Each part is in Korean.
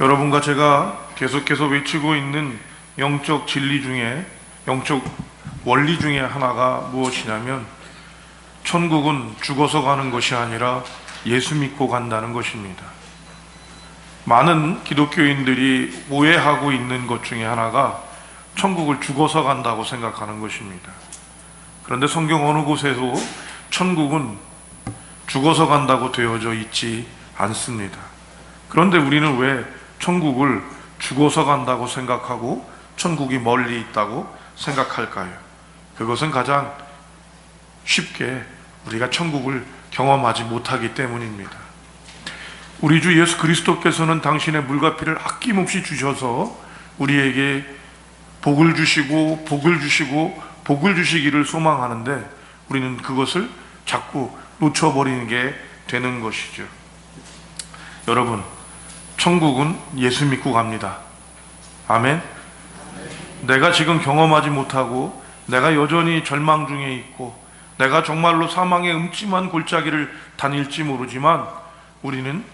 여러분과 제가 계속해서 외치고 있는 영적 진리 중에 영적 원리 중에 하나가 무엇이냐면 천국은 죽어서 가는 것이 아니라 예수 믿고 간다는 것입니다. 많은 기독교인들이 오해하고 있는 것 중에 하나가 천국을 죽어서 간다고 생각하는 것입니다. 그런데 성경 어느 곳에도 천국은 죽어서 간다고 되어져 있지 않습니다. 그런데 우리는 왜 천국을 죽어서 간다고 생각하고 천국이 멀리 있다고 생각할까요? 그것은 가장 쉽게 우리가 천국을 경험하지 못하기 때문입니다. 우리 주 예수 그리스도께서는 당신의 물과 피를 아낌없이 주셔서 우리에게 복을 주시고 복을 주시고 복을 주시기를 소망하는데 우리는 그것을 자꾸 놓쳐버리는 게 되는 것이죠. 여러분, 천국은 예수 믿고 갑니다. 아멘. 내가 지금 경험하지 못하고 내가 여전히 절망 중에 있고 내가 정말로 사망의 음침한 골짜기를 다닐지 모르지만 우리는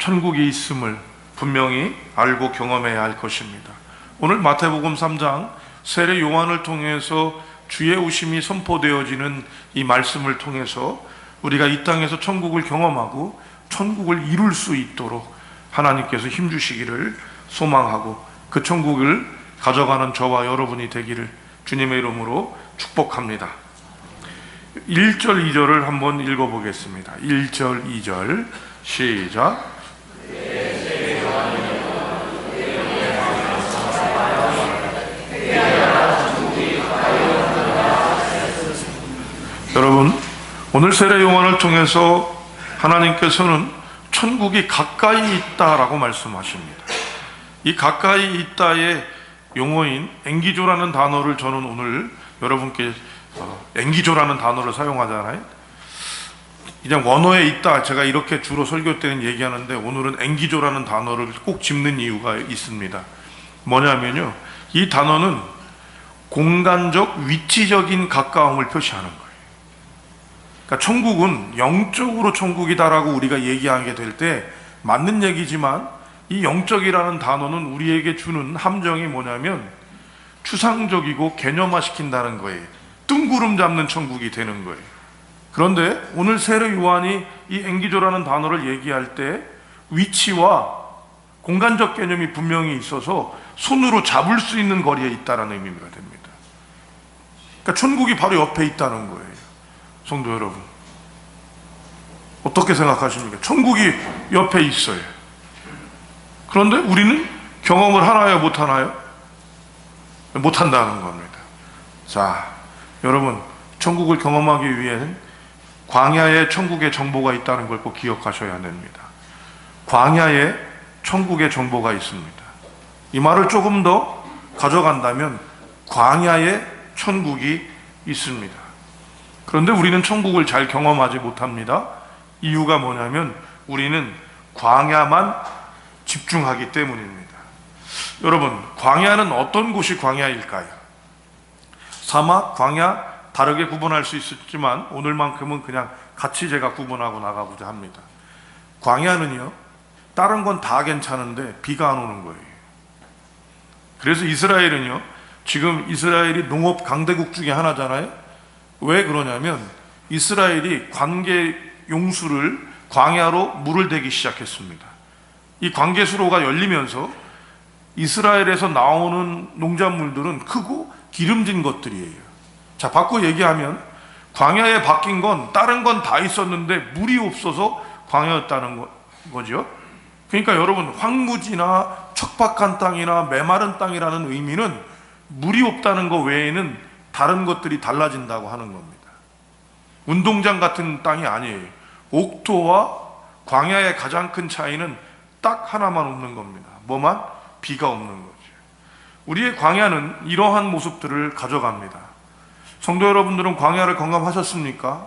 천국에 있음을 분명히 알고 경험해야 할 것입니다. 오늘 마태복음 3장 세례 요한을 통해서 주의 오심이 선포되어지는 이 말씀을 통해서 우리가 이 땅에서 천국을 경험하고 천국을 이룰 수 있도록 하나님께서 힘 주시기를 소망하고 그 천국을 가져가는 저와 여러분이 되기를 주님의 이름으로 축복합니다. 1절 2절을 한번 읽어 보겠습니다. 1절 2절 시작 여러분, 오늘 세례 요한을 통해서 하나님께서는 천국이 가까이 있다라고 말씀하십니다. 이 가까이 있다의 용어인 앵기조라는 단어를 저는 오늘 여러분께 어, 앵기조라는 단어를 사용하잖아요. 그냥 원어에 있다 제가 이렇게 주로 설교 때는 얘기하는데 오늘은 앵기조라는 단어를 꼭 짚는 이유가 있습니다. 뭐냐면요. 이 단어는 공간적 위치적인 가까움을 표시하는 거예요. 그러니까 천국은 영적으로 천국이다라고 우리가 얘기하게 될 때 맞는 얘기지만 이 영적이라는 단어는 우리에게 주는 함정이 뭐냐면 추상적이고 개념화시킨다는 거예요. 뜬구름 잡는 천국이 되는 거예요. 그런데 오늘 세례 요한이 이 앵기조라는 단어를 얘기할 때 위치와 공간적 개념이 분명히 있어서 손으로 잡을 수 있는 거리에 있다라는 의미가 됩니다. 그러니까 천국이 바로 옆에 있다는 거예요. 성도 여러분. 어떻게 생각하십니까? 천국이 옆에 있어요. 그런데 우리는 경험을 하나요, 못 하나요? 못 한다는 겁니다. 자, 여러분, 천국을 경험하기 위해는 광야에 천국의 정보가 있다는 걸 꼭 기억하셔야 됩니다. 광야에 천국의 정보가 있습니다. 이 말을 조금 더 가져간다면 광야에 천국이 있습니다. 그런데 우리는 천국을 잘 경험하지 못합니다. 이유가 뭐냐면 우리는 광야만 집중하기 때문입니다. 여러분, 광야는 어떤 곳이 광야일까요? 사막, 광야 다르게 구분할 수 있었지만 오늘만큼은 그냥 같이 제가 구분하고 나가고자 합니다. 광야는요, 다른 건 다 괜찮은데 비가 안 오는 거예요. 그래서 이스라엘은요, 지금 이스라엘이 농업 강대국 중에 하나잖아요. 왜 그러냐면 이스라엘이 관계 용수를 광야로 물을 대기 시작했습니다. 이 관계수로가 열리면서 이스라엘에서 나오는 농작물들은 크고 기름진 것들이에요. 자, 바꿔 얘기하면 광야에 바뀐 건 다른 건 다 있었는데 물이 없어서 광야였다는 거, 거죠. 그러니까 여러분 황무지나 척박한 땅이나 메마른 땅이라는 의미는 물이 없다는 것 외에는 다른 것들이 달라진다고 하는 겁니다. 운동장 같은 땅이 아니에요. 옥토와 광야의 가장 큰 차이는 딱 하나만 없는 겁니다. 뭐만? 비가 없는 거죠. 우리의 광야는 이러한 모습들을 가져갑니다. 성도 여러분들은 광야를 경험하셨습니까?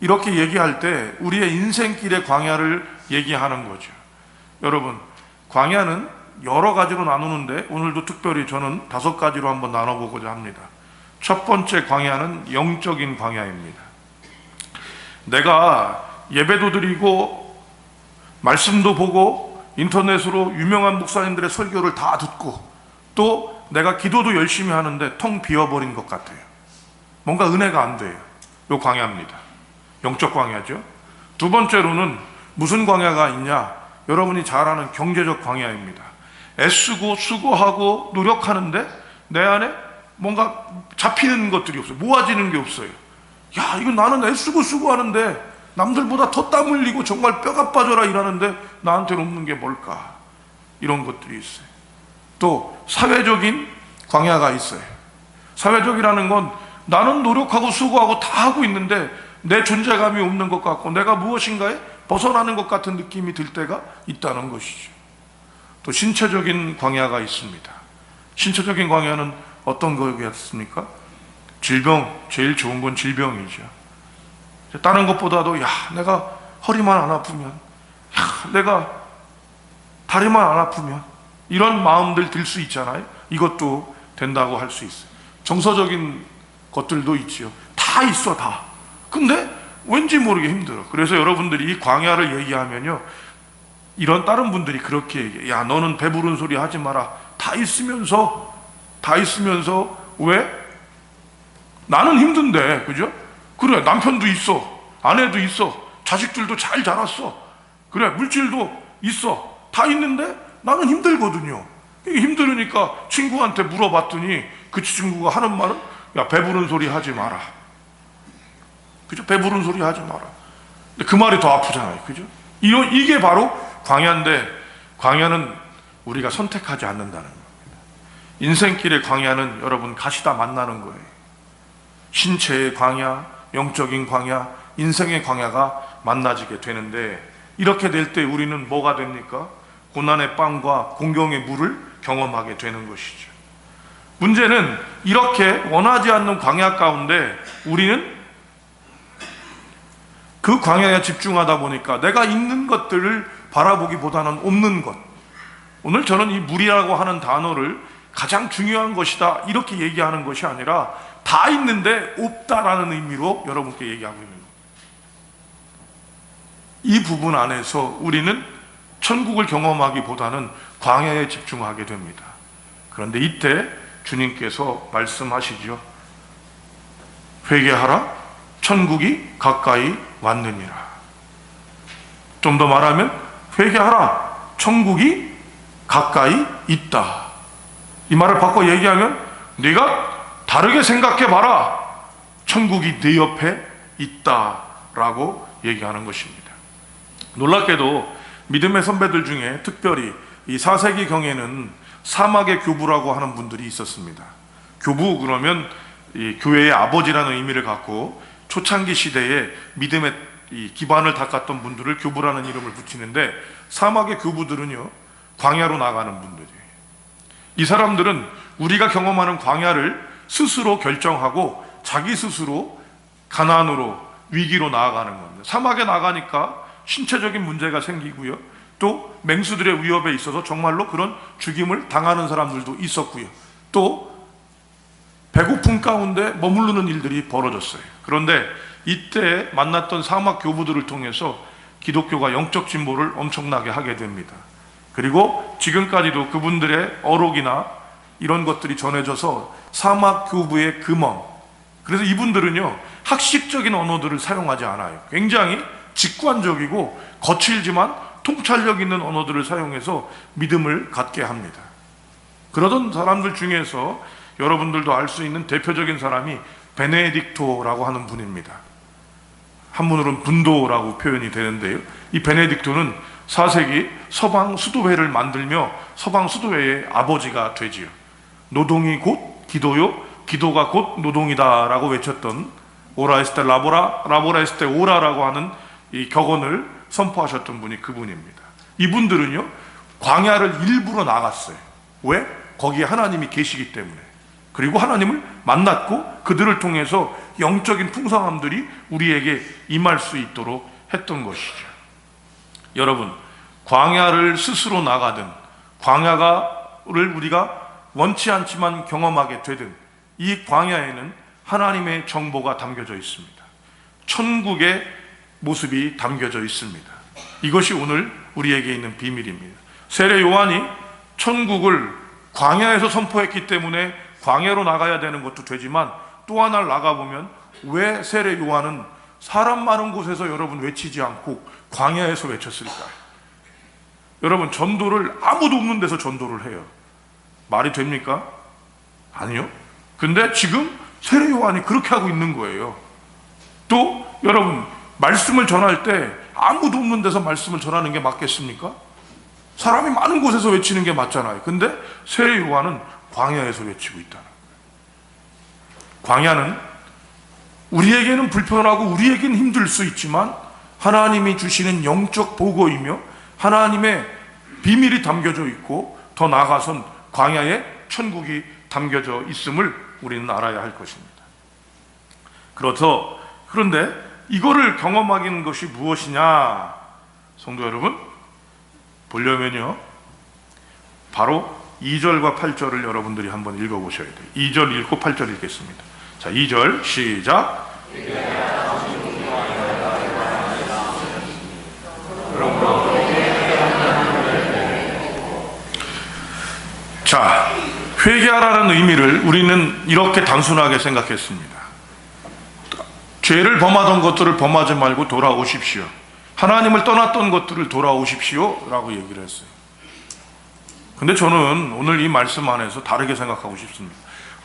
이렇게 얘기할 때 우리의 인생길의 광야를 얘기하는 거죠. 여러분, 광야는 여러 가지로 나누는데 오늘도 특별히 저는 다섯 가지로 한번 나눠보고자 합니다. 첫 번째 광야는 영적인 광야입니다. 내가 예배도 드리고 말씀도 보고 인터넷으로 유명한 목사님들의 설교를 다 듣고 또 내가 기도도 열심히 하는데 텅 비어버린 것 같아요. 뭔가 은혜가 안 돼요. 요 광야입니다. 영적 광야죠. 두 번째로는 무슨 광야가 있냐? 여러분이 잘 아는 경제적 광야입니다. 애쓰고 수고하고 노력하는데 내 안에 뭔가 잡히는 것들이 없어요. 모아지는 게 없어요. 야, 이거 나는 애쓰고 수고하는데 남들보다 더 땀 흘리고 정말 뼈가 빠져라 일하는데 나한테는 없는 게 뭘까? 이런 것들이 있어요. 또 사회적인 광야가 있어요. 사회적이라는 건 나는 노력하고 수고하고 다 하고 있는데 내 존재감이 없는 것 같고 내가 무엇인가에 벗어나는 것 같은 느낌이 들 때가 있다는 것이죠. 또 신체적인 광야가 있습니다. 신체적인 광야는 어떤 거겠습니까? 질병, 제일 좋은 건 질병이죠. 다른 것보다도 야, 내가 허리만 안 아프면, 야, 내가 다리만 안 아프면 이런 마음들 들 수 있잖아요. 이것도 된다고 할 수 있어요. 정서적인 것들도 있지요. 다 있어, 다. 근데 왠지 모르게 힘들어. 그래서 여러분들이 이 광야를 얘기하면요. 이런 다른 분들이 그렇게 얘기해. 야, 너는 배부른 소리 하지 마라. 다 있으면서, 다 있으면서, 왜? 나는 힘든데, 그죠? 그래, 남편도 있어. 아내도 있어. 자식들도 잘 자랐어. 그래, 물질도 있어. 다 있는데 나는 힘들거든요. 힘들으니까 친구한테 물어봤더니 그 친구가 하는 말은 야, 배부른 소리 하지 마라. 그죠? 배부른 소리 하지 마라. 근데 그 말이 더 아프잖아요. 그죠? 이게 바로 광야인데 광야는 우리가 선택하지 않는다는 겁니다. 인생길의 광야는 여러분 가시다 만나는 거예요. 신체의 광야, 영적인 광야, 인생의 광야가 만나지게 되는데 이렇게 될 때 우리는 뭐가 됩니까? 고난의 빵과 공경의 물을 경험하게 되는 것이죠. 문제는 이렇게 원하지 않는 광야 가운데 우리는 그 광야에 집중하다 보니까 내가 있는 것들을 바라보기보다는 없는 것. 오늘 저는 이 물이라고 하는 단어를 가장 중요한 것이다 이렇게 얘기하는 것이 아니라 다 있는데 없다라는 의미로 여러분께 얘기하고 있는. 이 부분 안에서 우리는 천국을 경험하기보다는 광야에 집중하게 됩니다. 그런데 이때 주님께서 말씀하시죠. 회개하라. 천국이 가까이 왔느니라. 좀 더 말하면 회개하라. 천국이 가까이 있다. 이 말을 바꿔 얘기하면 네가 다르게 생각해 봐라. 천국이 네 옆에 있다라고 얘기하는 것입니다. 놀랍게도 믿음의 선배들 중에 특별히 이 4세기 경에는 사막의 교부라고 하는 분들이 있었습니다. 교부 그러면 이 교회의 아버지라는 의미를 갖고 초창기 시대에 믿음의 이 기반을 닦았던 분들을 교부라는 이름을 붙이는데 사막의 교부들은요 광야로 나가는 분들이에요. 이 사람들은 우리가 경험하는 광야를 스스로 결정하고 자기 스스로 가난으로 위기로 나아가는 겁니다. 사막에 나가니까 신체적인 문제가 생기고요. 또 맹수들의 위협에 있어서 정말로 그런 죽임을 당하는 사람들도 있었고요. 또 배고픔 가운데 머무르는 일들이 벌어졌어요. 그런데 이때 만났던 사막 교부들을 통해서 기독교가 영적 진보를 엄청나게 하게 됩니다. 그리고 지금까지도 그분들의 어록이나 이런 것들이 전해져서 사막 교부의 금원. 그래서 이분들은요, 학식적인 언어들을 사용하지 않아요. 굉장히 직관적이고 거칠지만 통찰력 있는 언어들을 사용해서 믿음을 갖게 합니다. 그러던 사람들 중에서 여러분들도 알 수 있는 대표적인 사람이 베네딕토라고 하는 분입니다. 한문으로는 분도라고 표현이 되는데요. 이 베네딕토는 4세기 서방 수도회를 만들며 서방 수도회의 아버지가 되지요. 노동이 곧 기도요, 기도가 곧 노동이다라고 외쳤던 오라에스테 라보라, 라보라에스테 오라라고 하는 이 격언을 선포하셨던 분이 그분입니다. 이분들은요, 광야를 일부러 나갔어요. 왜? 거기에 하나님이 계시기 때문에. 그리고 하나님을 만났고 그들을 통해서 영적인 풍성함들이 우리에게 임할 수 있도록 했던 것이죠. 여러분, 광야를 스스로 나가든 광야가를 우리가 원치 않지만 경험하게 되든 이 광야에는 하나님의 정보가 담겨져 있습니다. 천국의 모습이 담겨져 있습니다. 이것이 오늘 우리에게 있는 비밀입니다. 세례 요한이 천국을 광야에서 선포했기 때문에 광야로 나가야 되는 것도 되지만 또 하나를 나가보면 왜 세례 요한은 사람 많은 곳에서 여러분 외치지 않고 광야에서 외쳤을까요? 여러분 전도를 아무도 없는 데서 전도를 해요. 말이 됩니까? 아니요. 근데 지금 세례 요한이 그렇게 하고 있는 거예요. 또 여러분 말씀을 전할 때 아무도 없는 데서 말씀을 전하는 게 맞겠습니까? 사람이 많은 곳에서 외치는 게 맞잖아요. 근데 세례 요한은 광야에서 외치고 있다는. 광야는 우리에게는 불편하고 우리에게는 힘들 수 있지만 하나님이 주시는 영적 보고이며 하나님의 비밀이 담겨져 있고 더 나아가선 광야에 천국이 담겨져 있음을 우리는 알아야 할 것입니다. 그렇서 그런데 이거를 경험하는 것이 무엇이냐? 성도 여러분, 보려면요. 바로 2절과 8절을 여러분들이 한번 읽어 보셔야 돼요. 2절 읽고 8절 읽겠습니다. 자, 2절 시작. 자, 회개하라는 의미를 우리는 이렇게 단순하게 생각했습니다. 죄를 범하던 것들을 범하지 말고 돌아오십시오. 하나님을 떠났던 것들을 돌아오십시오. 라고 얘기를 했어요. 근데 저는 오늘 이 말씀 안에서 다르게 생각하고 싶습니다.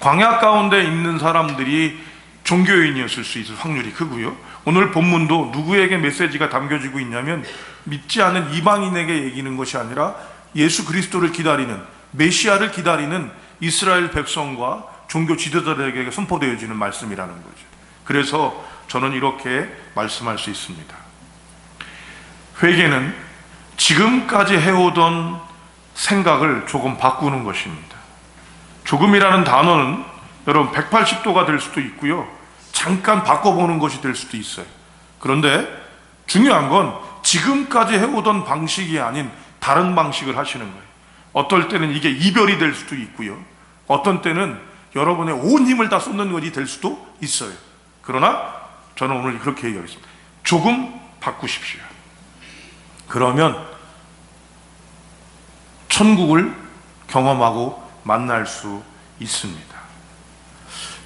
광야 가운데 있는 사람들이 종교인이었을 수 있을 확률이 크고요. 오늘 본문도 누구에게 메시지가 담겨지고 있냐면 믿지 않은 이방인에게 얘기는 것이 아니라 예수 그리스도를 기다리는 메시아를 기다리는 이스라엘 백성과 종교 지도자들에게 선포되어지는 말씀이라는 거죠. 그래서 저는 이렇게 말씀할 수 있습니다. 회개는 지금까지 해오던 생각을 조금 바꾸는 것입니다. 조금이라는 단어는 여러분 180도가 될 수도 있고요. 잠깐 바꿔보는 것이 될 수도 있어요. 그런데 중요한 건 지금까지 해오던 방식이 아닌 다른 방식을 하시는 거예요. 어떨 때는 이게 이별이 될 수도 있고요. 어떤 때는 여러분의 온 힘을 다 쏟는 것이 될 수도 있어요. 그러나 저는 오늘 그렇게 얘기하겠습니다. 조금 바꾸십시오. 그러면 천국을 경험하고 만날 수 있습니다.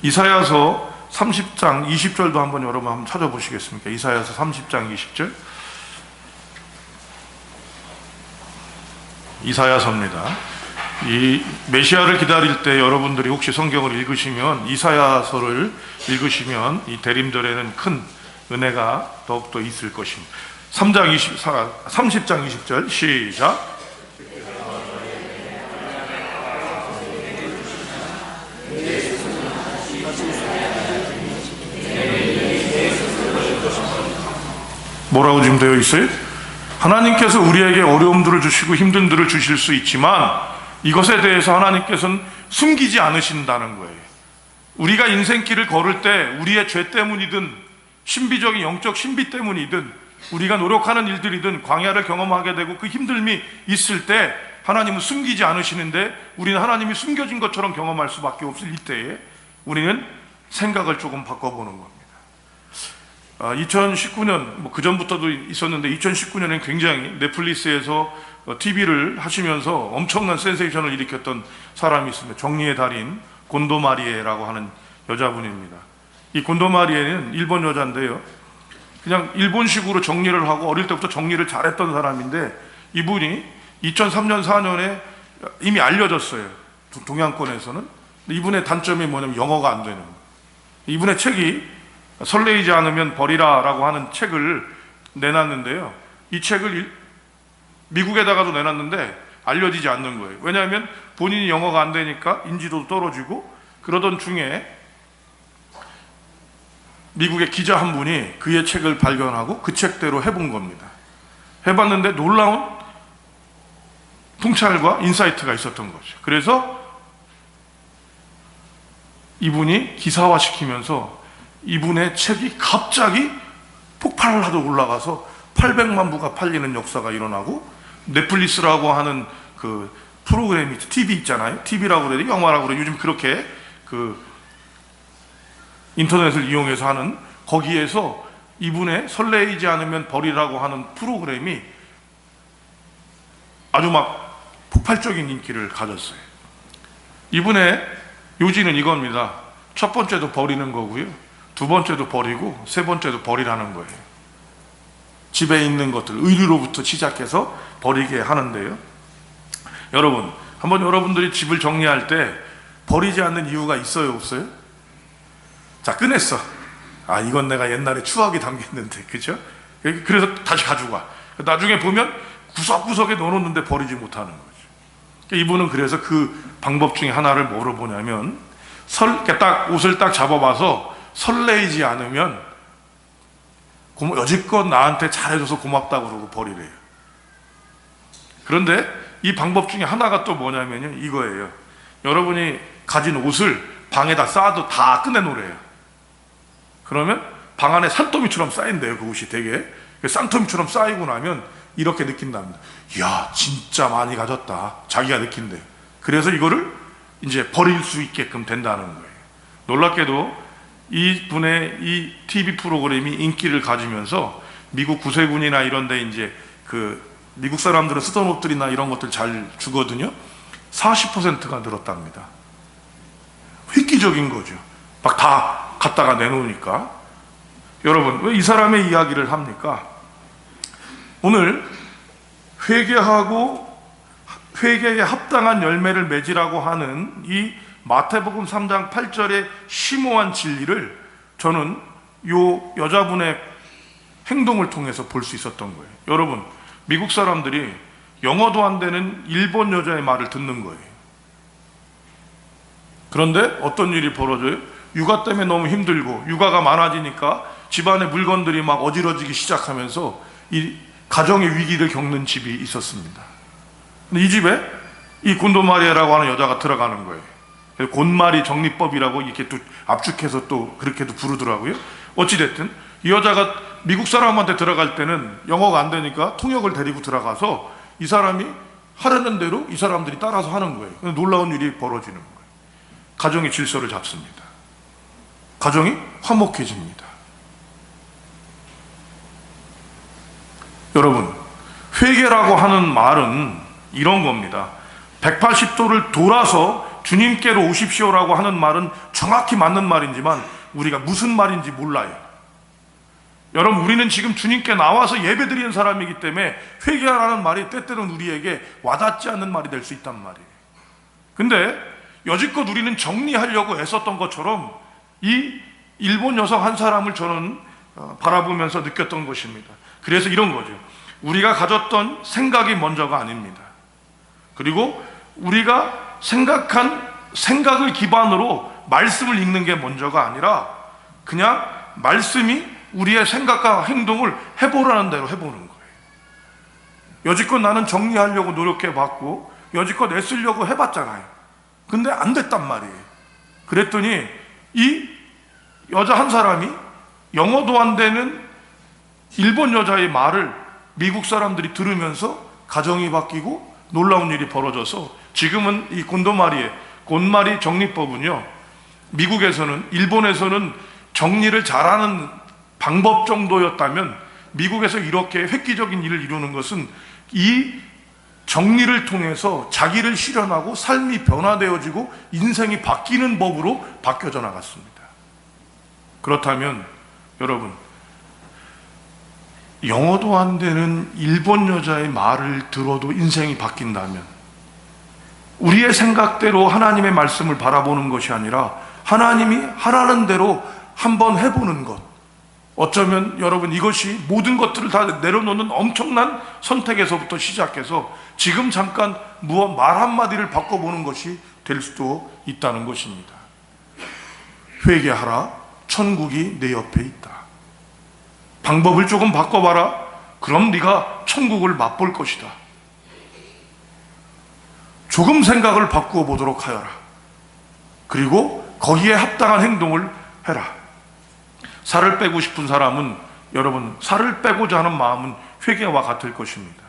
이사야서 30장 20절도 한번 여러분 한번 찾아보시겠습니까? 이사야서 30장 20절. 이사야서입니다. 이 메시아를 기다릴 때 여러분들이 혹시 성경을 읽으시면 이사야서를 읽으시면 이 대림절에는 큰 은혜가 더욱더 있을 것입니다. 3장 20, 30장 20절 시작. 뭐라고 지금 되어 있어요? 하나님께서 우리에게 어려움들을 주시고 힘든들을 주실 수 있지만 이것에 대해서 하나님께서는 숨기지 않으신다는 거예요. 우리가 인생길을 걸을 때 우리의 죄 때문이든 신비적인 영적 신비 때문이든 우리가 노력하는 일들이든 광야를 경험하게 되고 그 힘듦이 있을 때 하나님은 숨기지 않으시는데 우리는 하나님이 숨겨진 것처럼 경험할 수밖에 없을 이때에 우리는 생각을 조금 바꿔보는 겁니다. 2019년 뭐 그 전부터도 있었는데 2019년엔 굉장히 넷플릭스에서 TV를 하시면서 엄청난 센세이션을 일으켰던 사람이 있습니다. 정리의 달인 곤도마리에라고 하는 여자분입니다. 이 곤도마리에는 일본 여자인데요. 그냥 일본식으로 정리를 하고 어릴 때부터 정리를 잘했던 사람인데 이분이 2003년 4년에 이미 알려졌어요. 동양권에서는. 이분의 단점이 뭐냐면 영어가 안 되는. 이분의 책이 설레이지 않으면 버리라라고 하는 책을 내놨는데요. 이 책을 미국에다가도 내놨는데 알려지지 않는 거예요. 왜냐하면 본인이 영어가 안 되니까 인지도도 떨어지고 그러던 중에 미국의 기자 한 분이 그의 책을 발견하고 그 책대로 해본 겁니다. 해봤는데 놀라운 통찰과 인사이트가 있었던 거죠. 그래서 이분이 기사화시키면서 이분의 책이 갑자기 폭발을 하도 올라가서 800만 부가 팔리는 역사가 일어나고 넷플릭스라고 하는 그 프로그램이 TV 있잖아요. TV라고 그래야 돼 영화라고 그래 요즘 그렇게 그 인터넷을 이용해서 하는 거기에서 이분의 설레이지 않으면 버리라고 하는 프로그램이 아주 막 폭발적인 인기를 가졌어요. 이분의 요지는 이겁니다. 첫 번째도 버리는 거고요. 두 번째도 버리고 세 번째도 버리라는 거예요. 집에 있는 것들 의류로부터 시작해서 버리게 하는데요. 여러분, 한번 여러분들이 집을 정리할 때 버리지 않는 이유가 있어요, 없어요? 자, 꺼냈어. 아, 이건 내가 옛날에 추억이 담겼는데, 그죠? 그래서 다시 와. 나중에 보면 구석구석에 넣어놓는데 버리지 못하는 거죠. 이분은 그래서 그 방법 중에 하나를 뭐로 보냐면, 설, 딱 옷을 딱 잡아봐서 설레이지 않으면 여지껏 나한테 잘해줘서 고맙다고 그러고 버리래요. 그런데 이 방법 중에 하나가 또 뭐냐면요. 이거예요. 여러분이 가진 옷을 방에다 쌓아도 다 꺼내놓으래요. 그러면 방 안에 산더미처럼 쌓인대요. 그 옷이 되게. 그 쌍더미처럼 쌓이고 나면 이렇게 느낀답니다. 이야, 진짜 많이 가졌다. 자기가 느낀대요. 그래서 이거를 이제 버릴 수 있게끔 된다는 거예요. 놀랍게도 이 분의 이 TV 프로그램이 인기를 가지면서 미국 구세군이나 이런 데 이제 그 미국 사람들은 쓰던 옷들이나 이런 것들 잘 주거든요. 40%가 늘었답니다. 획기적인 거죠. 막 다 갖다가 내놓으니까. 여러분, 왜 이 사람의 이야기를 합니까? 오늘 회개하고 회개에 합당한 열매를 맺으라고 하는 이 마태복음 3장 8절의 심오한 진리를 저는 요 여자분의 행동을 통해서 볼 수 있었던 거예요. 여러분, 미국 사람들이 영어도 안 되는 일본 여자의 말을 듣는 거예요. 그런데 어떤 일이 벌어져요? 육아 때문에 너무 힘들고 육아가 많아지니까 집안의 물건들이 막 어지러지기 시작하면서 이 가정의 위기를 겪는 집이 있었습니다. 근데 이 집에 이 곤도마리아라고 하는 여자가 들어가는 거예요. 곤마리 정리법이라고 이렇게 또 압축해서 또 그렇게도 부르더라고요. 어찌됐든 이 여자가 미국 사람한테 들어갈 때는 영어가 안 되니까 통역을 데리고 들어가서 이 사람이 하려는 대로 이 사람들이 따라서 하는 거예요. 놀라운 일이 벌어지는 거예요. 가정의 질서를 잡습니다. 가정이 화목해집니다. 여러분, 회개라고 하는 말은 이런 겁니다. 180도를 돌아서 주님께로 오십시오라고 하는 말은 정확히 맞는 말인지만 우리가 무슨 말인지 몰라요. 여러분, 우리는 지금 주님께 나와서 예배 드리는 사람이기 때문에 회개하라는 말이 때때로는 우리에게 와닿지 않는 말이 될 수 있단 말이에요. 근데 여지껏 우리는 정리하려고 애썼던 것처럼 이 일본 여성 한 사람을 저는 어, 바라보면서 느꼈던 것입니다. 그래서 이런 거죠. 우리가 가졌던 생각이 먼저가 아닙니다. 그리고 우리가 생각한 생각을 기반으로 말씀을 읽는 게 먼저가 아니라 그냥 말씀이 우리의 생각과 행동을 해보라는 대로 해보는 거예요. 여지껏 나는 정리하려고 노력해 봤고 여지껏 애쓰려고 해봤잖아요. 근데 안 됐단 말이에요. 그랬더니 이 여자 한 사람이 영어도 안 되는 일본 여자의 말을 미국 사람들이 들으면서 가정이 바뀌고 놀라운 일이 벌어져서 지금은 이 곤도마리의 곤마리 정리법은요 미국에서는 일본에서는 정리를 잘하는 방법 정도였다면 미국에서 이렇게 획기적인 일을 이루는 것은 이 정리를 통해서 자기를 실현하고 삶이 변화되어지고 인생이 바뀌는 법으로 바뀌어져 나갔습니다. 그렇다면 여러분 영어도 안 되는 일본 여자의 말을 들어도 인생이 바뀐다면 우리의 생각대로 하나님의 말씀을 바라보는 것이 아니라 하나님이 하라는 대로 한번 해보는 것. 어쩌면 여러분 이것이 모든 것들을 다 내려놓는 엄청난 선택에서부터 시작해서 지금 잠깐 무엇 말 한마디를 바꿔보는 것이 될 수도 있다는 것입니다. 회개하라. 천국이 내 옆에 있다. 방법을 조금 바꿔봐라. 그럼 네가 천국을 맛볼 것이다. 조금 생각을 바꾸어 보도록 하여라. 그리고 거기에 합당한 행동을 해라. 살을 빼고 싶은 사람은 여러분 살을 빼고자 하는 마음은 회개와 같을 것입니다.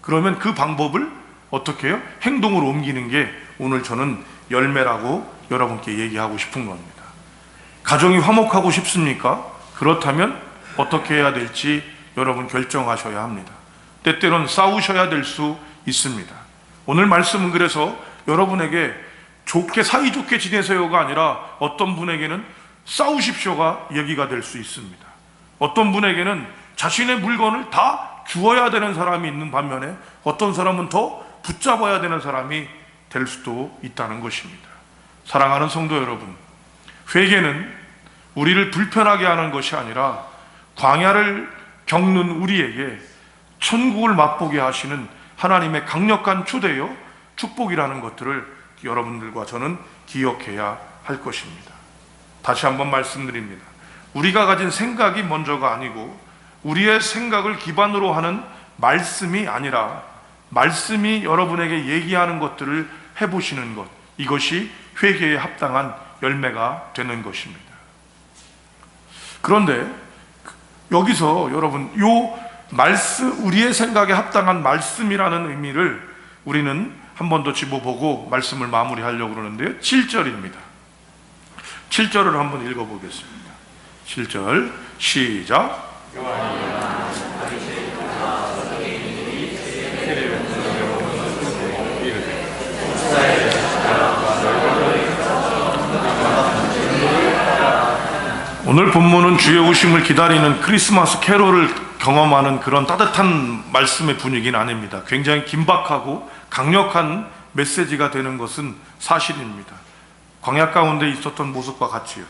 그러면 그 방법을 어떻게 해요? 행동으로 옮기는 게 오늘 저는 열매라고 여러분께 얘기하고 싶은 겁니다. 가정이 화목하고 싶습니까? 그렇다면 어떻게 해야 될지 여러분 결정하셔야 합니다. 때때론 싸우셔야 될 수 있습니다. 오늘 말씀은 그래서 여러분에게 좋게 사이좋게 지내세요가 아니라 어떤 분에게는 싸우십시오가 얘기가 될 수 있습니다. 어떤 분에게는 자신의 물건을 다 주어야 되는 사람이 있는 반면에 어떤 사람은 더 붙잡아야 되는 사람이 될 수도 있다는 것입니다. 사랑하는 성도 여러분, 회개는 우리를 불편하게 하는 것이 아니라 광야를 겪는 우리에게 천국을 맛보게 하시는 하나님의 강력한 초대요 축복이라는 것들을 여러분들과 저는 기억해야 할 것입니다. 다시 한번 말씀드립니다. 우리가 가진 생각이 먼저가 아니고 우리의 생각을 기반으로 하는 말씀이 아니라 말씀이 여러분에게 얘기하는 것들을 해보시는 것 이것이 회개에 합당한 열매가 되는 것입니다. 그런데 여기서 여러분 요 말씀 우리의 생각에 합당한 말씀이라는 의미를 우리는 한 번 더 집어보고 말씀을 마무리하려고 그러는데요. 7절입니다. 7절을 한번 읽어 보겠습니다. 7절 시작. 오늘 본문은 주의 오심을 기다리는 크리스마스 캐롤을 경험하는 그런 따뜻한 말씀의 분위기는 아닙니다. 굉장히 긴박하고 강력한 메시지가 되는 것은 사실입니다. 광야 가운데 있었던 모습과 같이요.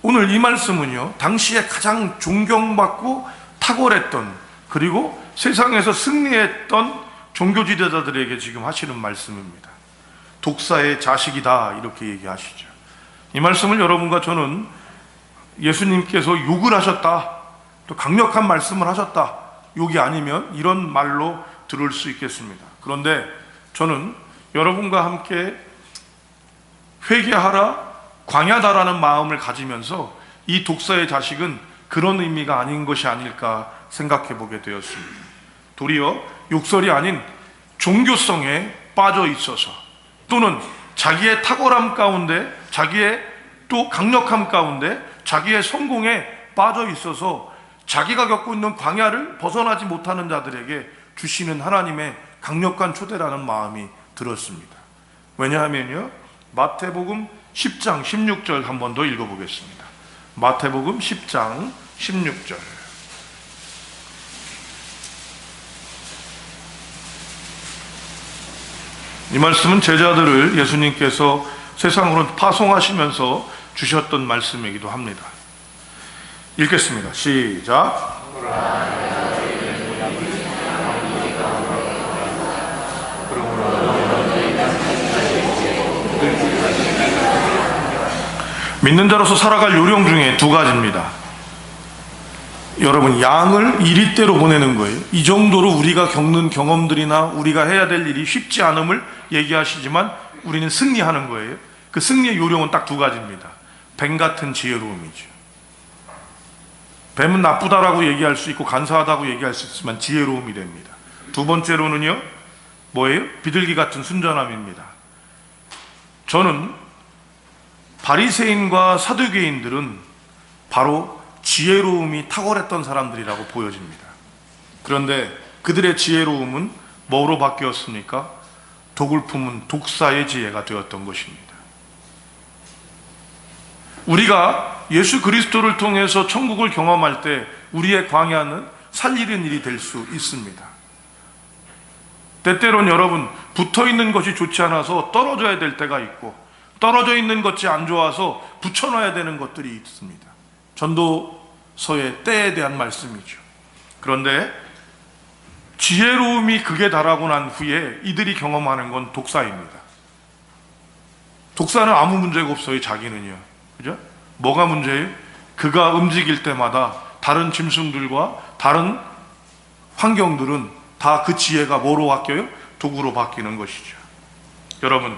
오늘 이 말씀은요, 당시에 가장 존경받고 탁월했던 그리고 세상에서 승리했던 종교 지도자들에게 지금 하시는 말씀입니다. 독사의 자식이다 이렇게 얘기하시죠. 이 말씀을 여러분과 저는 예수님께서 욕을 하셨다. 또 강력한 말씀을 하셨다. 욕이 아니면 이런 말로 들을 수 있겠습니다. 그런데 저는 여러분과 함께 회개하라, 광야다라는 마음을 가지면서 이 독사의 자식은 그런 의미가 아닌 것이 아닐까 생각해 보게 되었습니다. 도리어 욕설이 아닌 종교성에 빠져 있어서 또는 자기의 탁월함 가운데 자기의 또 강력함 가운데 자기의 성공에 빠져 있어서 자기가 겪고 있는 광야를 벗어나지 못하는 자들에게 주시는 하나님의 강력한 초대라는 마음이 들었습니다. 왜냐하면요. 마태복음 10장 16절 한 번 더 읽어보겠습니다. 마태복음 10장 16절. 이 말씀은 제자들을 예수님께서 세상으로 파송하시면서 주셨던 말씀이기도 합니다. 읽겠습니다. 시작. 믿는 자로서 살아갈 요령 중에 두 가지입니다. 여러분, 양을 이리대로 보내는 거예요. 이 정도로 우리가 겪는 경험들이나 우리가 해야 될 일이 쉽지 않음을 얘기하시지만 우리는 승리하는 거예요. 그 승리의 요령은 딱 두 가지입니다. 뱀 같은 지혜로움이죠. 뱀은 나쁘다라고 얘기할 수 있고 간사하다고 얘기할 수 있지만 지혜로움이 됩니다. 두 번째로는요, 뭐예요? 비둘기 같은 순전함입니다. 저는 바리새인과 사두개인들은 바로 지혜로움이 탁월했던 사람들이라고 보여집니다. 그런데 그들의 지혜로움은 뭐로 바뀌었습니까? 독을 품은 독사의 지혜가 되었던 것입니다. 우리가 예수 그리스도를 통해서 천국을 경험할 때 우리의 광야는 살리는 일이 될 수 있습니다. 때때론 여러분 붙어 있는 것이 좋지 않아서 떨어져야 될 때가 있고 떨어져 있는 것이 안 좋아서 붙여놔야 되는 것들이 있습니다. 전도서의 때에 대한 말씀이죠. 그런데 지혜로움이 극에 달하고 난 후에 이들이 경험하는 건 독사입니다. 독사는 아무 문제가 없어요, 자기는요. 그죠? 뭐가 문제예요? 그가 움직일 때마다 다른 짐승들과 다른 환경들은 다 그 지혜가 뭐로 바뀌어요? 도구로 바뀌는 것이죠. 여러분,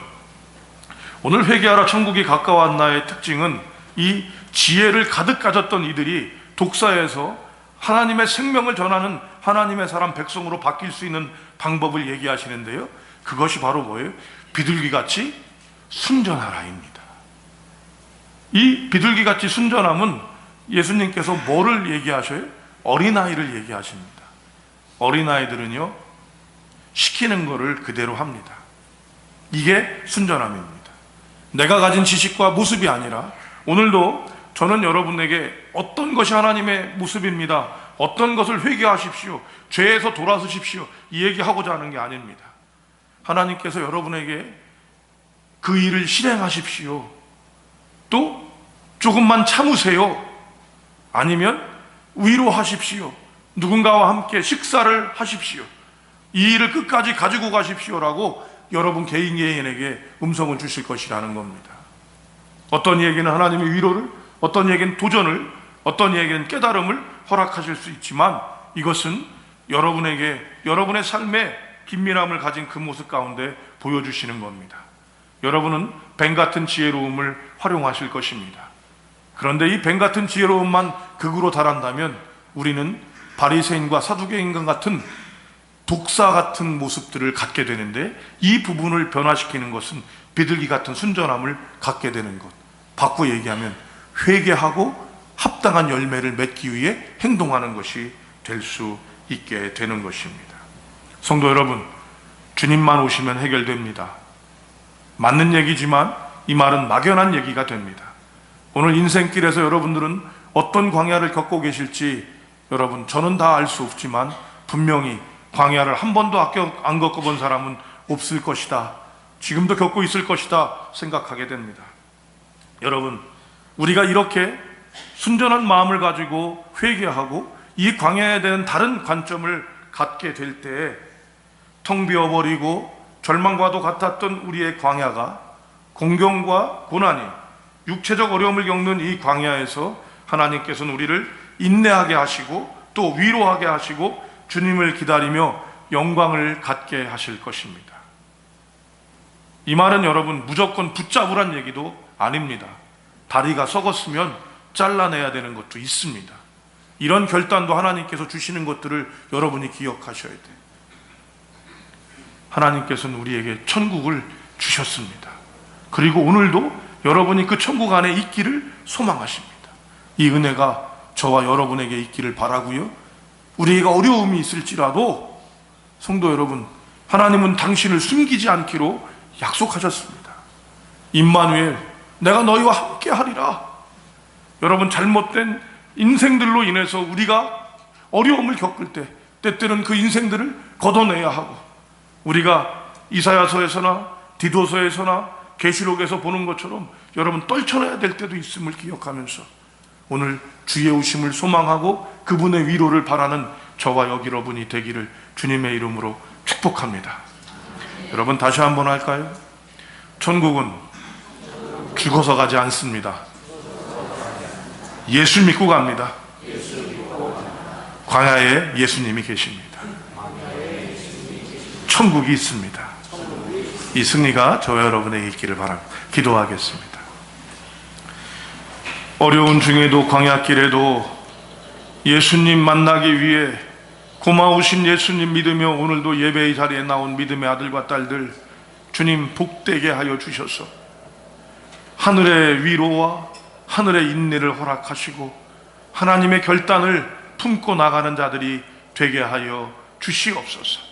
오늘 회개하라 천국이 가까웠나의 특징은 이 지혜를 가득 가졌던 이들이 독사에서 하나님의 생명을 전하는 하나님의 사람 백성으로 바뀔 수 있는 방법을 얘기하시는데요. 그것이 바로 뭐예요? 비둘기 같이 순전하라입니다. 이 비둘기 같이 순전함은 예수님께서 뭐를 얘기하셔요? 어린아이를 얘기하십니다. 어린아이들은요, 시키는 거를 그대로 합니다. 이게 순전함입니다. 내가 가진 지식과 모습이 아니라 오늘도 저는 여러분에게 어떤 것이 하나님의 모습입니다. 어떤 것을 회개하십시오. 죄에서 돌아서십시오. 이 얘기하고자 하는 게 아닙니다. 하나님께서 여러분에게 그 일을 실행하십시오. 또 조금만 참으세요. 아니면 위로하십시오. 누군가와 함께 식사를 하십시오. 이 일을 끝까지 가지고 가십시오라고 여러분 개인 개인에게 음성을 주실 것이라는 겁니다. 어떤 이에게는 하나님의 위로를, 어떤 이에게는 도전을, 어떤 이에게는 깨달음을 허락하실 수 있지만 이것은 여러분에게 여러분의 삶에 긴밀함을 가진 그 모습 가운데 보여주시는 겁니다. 여러분은 뱀 같은 지혜로움을 활용하실 것입니다. 그런데 이 뱀 같은 지혜로움만 극으로 달한다면 우리는 바리새인과 사두개인과 같은 독사 같은 모습들을 갖게 되는데 이 부분을 변화시키는 것은 비둘기 같은 순전함을 갖게 되는 것. 바꿔 얘기하면 회개하고 합당한 열매를 맺기 위해 행동하는 것이 될 수 있게 되는 것입니다. 성도 여러분, 주님만 오시면 해결됩니다. 맞는 얘기지만 이 말은 막연한 얘기가 됩니다. 오늘 인생길에서 여러분들은 어떤 광야를 겪고 계실지 여러분 저는 다 알 수 없지만 분명히 광야를 한 번도 안 겪어본 사람은 없을 것이다. 지금도 겪고 있을 것이다 생각하게 됩니다. 여러분 우리가 이렇게 순전한 마음을 가지고 회개하고 이 광야에 대한 다른 관점을 갖게 될때텅 비어버리고 절망과도 같았던 우리의 광야가 공경과 고난이 육체적 어려움을 겪는 이 광야에서 하나님께서는 우리를 인내하게 하시고 또 위로하게 하시고 주님을 기다리며 영광을 갖게 하실 것입니다. 이 말은 여러분 무조건 붙잡으란 얘기도 아닙니다. 다리가 썩었으면 잘라내야 되는 것도 있습니다. 이런 결단도 하나님께서 주시는 것들을 여러분이 기억하셔야 돼요. 하나님께서는 우리에게 천국을 주셨습니다. 그리고 오늘도 여러분이 그 천국 안에 있기를 소망하십니다. 이 은혜가 저와 여러분에게 있기를 바라고요. 우리가 어려움이 있을지라도 성도 여러분, 하나님은 당신을 숨기지 않기로 약속하셨습니다. 임마누엘, 내가 너희와 함께 하리라. 여러분 잘못된 인생들로 인해서 우리가 어려움을 겪을 때 때때는 그 인생들을 걷어내야 하고 우리가 이사야서에서나 디도서에서나 계시록에서 보는 것처럼 여러분 떨쳐내야 될 때도 있음을 기억하면서 오늘 주의 오심을 소망하고 그분의 위로를 바라는 저와 여러분이 되기를 주님의 이름으로 축복합니다. 여러분 다시 한번 할까요? 천국은 죽어서 가지 않습니다. 예수 믿고 갑니다. 광야에 예수님이 계십니다. 천국이 있습니다. 이 승리가 저와 여러분에게 있기를 바랍니다. 기도하겠습니다. 어려운 중에도 광야길에도 예수님 만나기 위해 고마우신 예수님 믿으며 오늘도 예배의 자리에 나온 믿음의 아들과 딸들 주님 복되게 하여 주셔서 하늘의 위로와 하늘의 인내를 허락하시고 하나님의 결단을 품고 나가는 자들이 되게 하여 주시옵소서.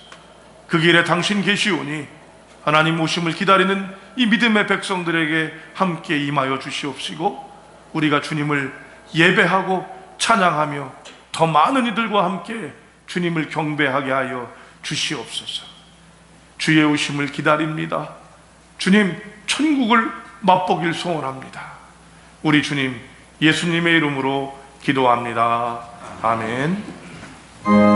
그 길에 당신 계시오니 하나님 오심을 기다리는 이 믿음의 백성들에게 함께 임하여 주시옵시고 우리가 주님을 예배하고 찬양하며 더 많은 이들과 함께 주님을 경배하게 하여 주시옵소서. 주의 오심을 기다립니다. 주님 천국을 맛보길 소원합니다. 우리 주님 예수님의 이름으로 기도합니다. 아멘.